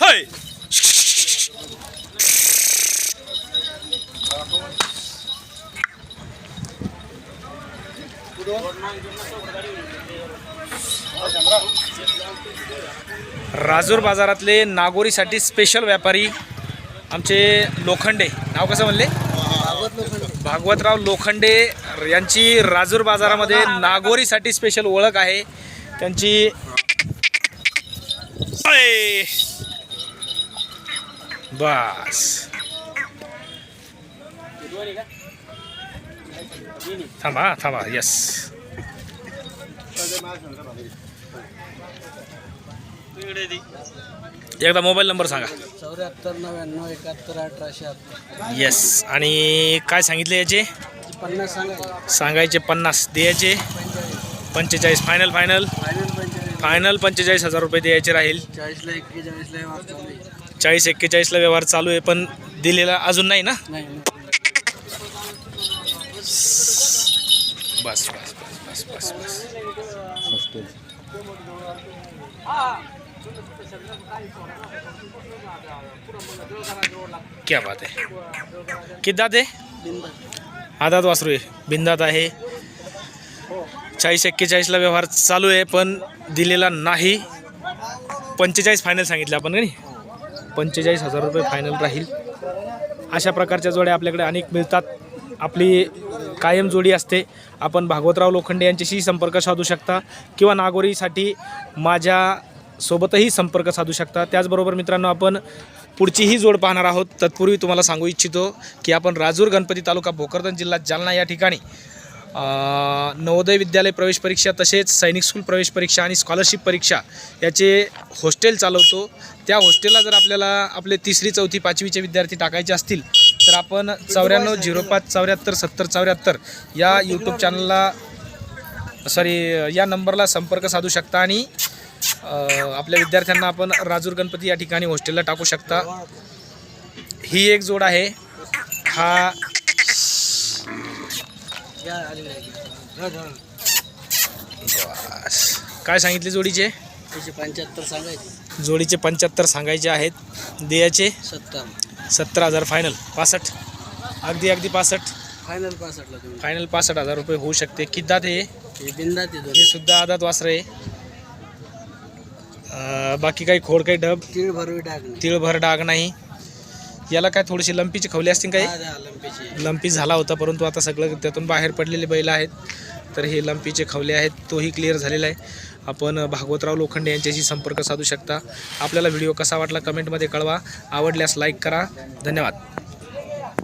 हाय राजूर बाजारातले नागोरीसाठी स्पेशल व्यापारी आमचे लोखंडे. नाव कसं म्हणले? भागवतराव लोखंडे यांची राजूर बाजारामध्ये नागोरीसाठी स्पेशल ओळख आहे. त्यांची बस थांबा थांबा यस एकदा मोबाईल नंबर सांगा. चौऱ्याहत्तर नव्याण्णव एकाहत्तर अठराशे अठरा येस आणि काय सांगितले याचे? पन्नास सांगायचे. सांगायचे पन्नास. द्यायचे? पंचेचाळीस. फायनल फायनल फायनल पंचेचाळीस हजार रुपये द्यायचे राहील. चाळीसला एक्केचाळीसला वाजता चाळीस एक्केचाळीसला व्यवहार चालू आहे पण दिलेला अजून नाही ना? नाही बस बस बस बस बस बस. क्या बात आहे किती दात आहे आदात वासरू आहे. बिंदात आहे. चाळीस एक्केचाळीसला व्यवहार चालू आहे पण दिलेला नाही. पंचेचाळीस फायनल सांगितलं आपण का नाही? पंचेचाळीस हजार रुपये फायनल राहील. अशा प्रकारच्या जोड्या आपल्याकडे अनेक मिळतात. आपली कायम जोडी असते. आपण भागवतराव लोखंडे यांच्याशी संपर्क साधू शकता किंवा नागोरीसाठी माझ्या सोबतही संपर्क साधू शकता. त्याचबरोबर मित्रांनो आपण पुढचीही जोड पाहणार आहोत. तत्पूर्वी तुम्हाला सांगू इच्छितो की आपण राजूर गणपती तालुका भोकरदन जिल्हा जालना या ठिकाणी नवोदय विद्यालय प्रवेश परीक्षा तसेच सैनिक स्कूल प्रवेश परीक्षा आणि स्कॉलरशिप परीक्षा याचे हॉस्टेल चालवतो. त्या हॉस्टेलला जर आपल्याला आपले तिसरी चौथी पाचवीचे विद्यार्थी टाकायचे असतील तर आपण चौऱ्याण्णव झिरो पाच चौऱ्याहत्तर सत्तर चौऱ्याहत्तर या यूट्यूब चॅनलला सॉरी या नंबरला संपर्क साधू शकता आणि आपल्या विद्यार्थ्यांना आपण राजूर गणपती या ठिकाणी हॉस्टेलला टाकू शकता. ही एक जोड आहे. हा बस. काय सांगितले जोडीचे? त्याचे पंच्याहत्तर सांगायचे जोडीचे पंच्याहत्तर सांगायचे आहेत. द्यायचे सत्तर सत्तर हजार फायनल पासष्ट? अगदी अगदी पासष्ट? फायनल पासष्टला तुम्ही फायनल पासष्ट हजार रुपये होऊ शकते. किद्दात हे हे? बिंदा ते हे सुद्धा आदात वासर आहे. अं, बाकी काही खोड काही डब तीळ भरवी टाकणे तिळभर डाग नाही. याला काय थोडीशी लंपीची खवली असतील काही? लंपी झाला होता परंतु आता सगळं त्यातून बाहेर पडलेले बैल आहेत. तर हे लंपीचे खवले आहेत तोही क्लिअर झालेला आहे. आपण भागवतराव लोखंडे यांच्याशी संपर्क साधू शकता. आपल्याला व्हिडिओ कसा वाटला कमेंटमध्ये कळवा. आवडल्यास लाईक करा. धन्यवाद.